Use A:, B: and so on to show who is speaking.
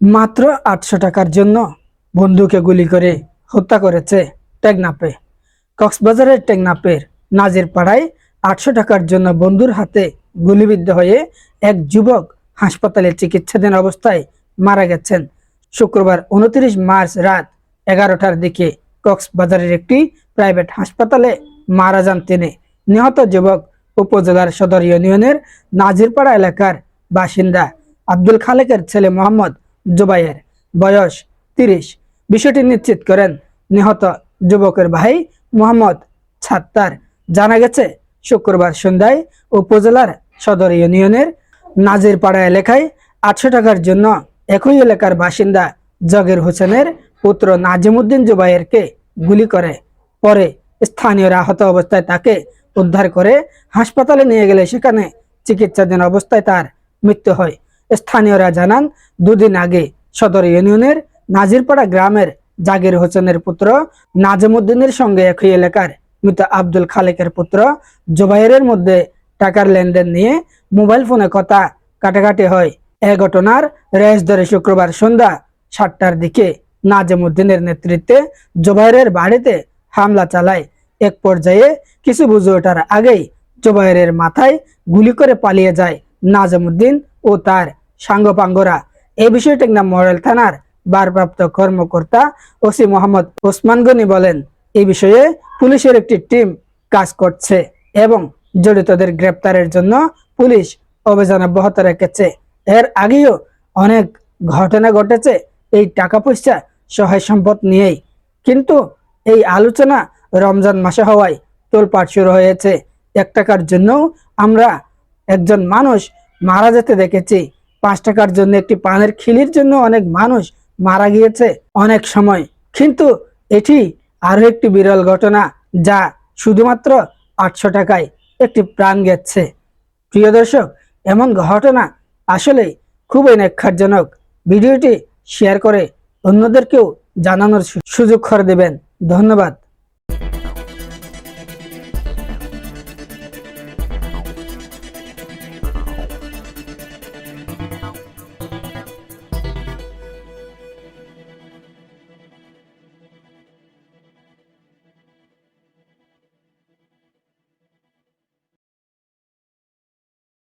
A: মাত্র আটশো টাকার জন্য বন্ধুকে গুলি করে হত্যা করেছে টেকনাপে কক্সবাজারের টেকনাপের নাজির পাড়ায় আটশো টাকার জন্য বন্ধুর হাতে গুলিবিদ্ধ হয়ে এক যুবক হাসপাতালে চিকিৎসাধীন অবস্থায় মারা গেছেন। শুক্রবার উনত্রিশ মার্চ রাত এগারোটার দিকে কক্সবাজারের একটি প্রাইভেট হাসপাতালে মারা যান তিনি। নিহত যুবক উপজেলার সদর ইউনিয়নের নাজিরপাড়া এলাকার বাসিন্দা আব্দুল খালেকের ছেলে মোহাম্মদ জুবাইয়ের বয়স তিরিশ। বিষয়টি নিশ্চিত করেন, নিহত যুবকের ভাই মোহাম্মদ ছাত্তার। জানা গেছে, শুক্রবার সন্ধ্যায় উপজেলার সদর ইউনিয়নের নাজিরপাড়া এলাকায় আটশো টাকার জন্য একই এলাকার বাসিন্দা জগির হোসেনের পুত্র নাজিমুদ্দিন জুবাইরকে গুলি করে। পরে স্থানীয়রা আহত অবস্থায় তাকে উদ্ধার করে হাসপাতালে নিয়ে গেলে সেখানে চিকিৎসাধীন অবস্থায় তার মৃত্যু হয়। স্থানীয়রা জানান, দুদিন আগে সদর ইউনিয়নের নাজিরপাড়া গ্রামের জাগির হোসেনের পুত্র নাজিমুদ্দিনের সঙ্গে একই এলাকার মৃত আব্দুল খালেকের পুত্র জোবাইরের মধ্যে টাকার লেনদেন নিয়ে মোবাইল ফোনে কথা কাটাকাটি হয়। এ ঘটনার রেশ ধরে শুক্রবার সন্ধ্যা সাতটার দিকে নাজিমুদ্দিনের নেতৃত্বে জোবাইরের বাড়িতে হামলা চালায়। এক পর্যায়ে কিছু বুঝে ওঠার আগেই জোবাইরের মাথায় গুলি করে পালিয়ে যায় নাজিমুদ্দিন ও তার সাঙ্গপাঙ্গরা। এ বিষয়টি না মডেল থানার ভারপ্রাপ্ত কর্মকর্তা ওসি মোহাম্মদ ওসমান গনি বলেন এই বিষয়ে পুলিশের একটি টিম কাজ করছে এবং জড়িতদের গ্রেপ্তারের জন্য পুলিশ অভিযান অব্যাহত রেখেছে। এর আগেও অনেক ঘটনা ঘটেছে, এই টাকা পয়সা সহায় সম্পদ নিয়েই। কিন্তু এই আলোচনা রমজান মাসে হওয়ায় তোলপাট শুরু হয়েছে। এক টাকার জন্য আমরা একজন মানুষ মারা যেতে দেখেছি। পাঁচ টাকার জন্য একটি পানের খিলির জন্য অনেক মানুষ মারা গিয়েছে অনেক সময়। কিন্তু এটি আরও একটি বিরল ঘটনা যা শুধুমাত্র আটশো টাকায় একটি প্রাণ গেছে প্রিয় দর্শক, এমন ঘটনা আসলে খুবই নেক্ষারজনক ভিডিওটি শেয়ার করে অন্যদেরকেও জানানোর সুযোগ করে দেবেন। ধন্যবাদ।